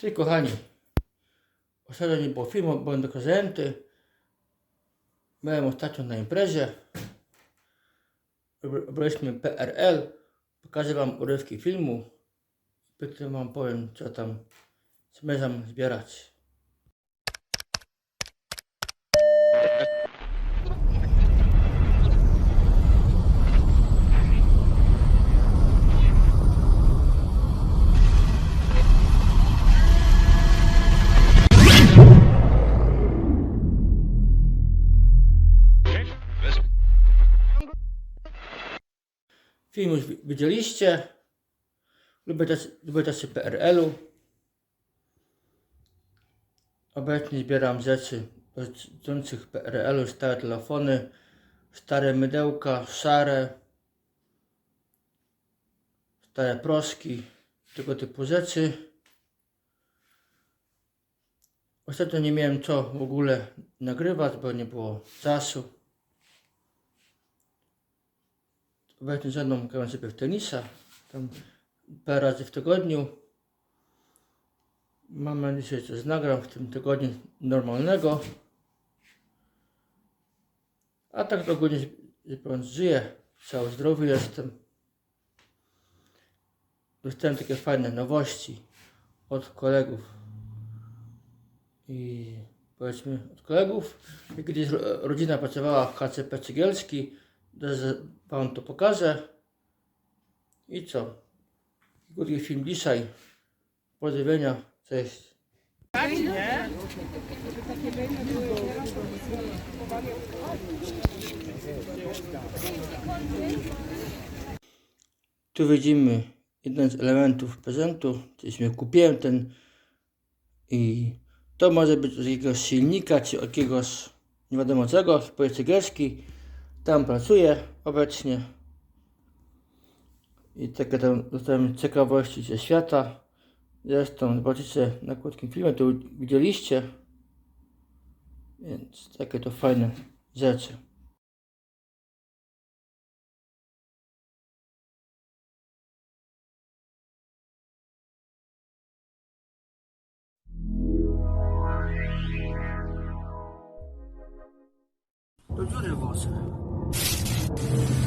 Ty kochani, ostatnio nie było filmu, byłem tylko zajęty. Byłem ostatnio na imprezie. Obraliśmy PRL. Pokażę wam urywki filmu. Potem wam powiem, co tam zamierzam zbierać. Film już wi- widzieliście. Lubię też PRL-u. Obecnie zbieram rzeczy dotyczących PRL-u, stare telefony, stare mydełka, szare, stare proszki, tego typu rzeczy. Ostatnio nie miałem co w ogóle nagrywać, bo nie było czasu. Obecnie ze mną gram sobie w tenisa, tam parę razy w tygodniu. Mam nadzieję, że coś nagram w tym tygodniu normalnego. A tak ogólnie biorąc, żyję, cały zdrowy jestem. Dostałem takie fajne nowości od kolegów i powiedzmy od kolegów. Ro- rodzina pracowała w KCP Cegielski, Zaraz wam to pokażę. I co? Krótki film dzisiaj. Pozdrowienia, cześć. Tu widzimy jeden z elementów prezentu, czyśmy kupiłem ten i to może być z jakiegoś silnika, czy jakiegoś nie wiadomo czego, z Cegielski. Tam pracuję obecnie. I takie tam dostałem ciekawości ze świata. Zresztą zobaczycie na krótkim filmie, to widzieliście. Więc takie to fajne rzeczy. Do dziury włosy. Thank you.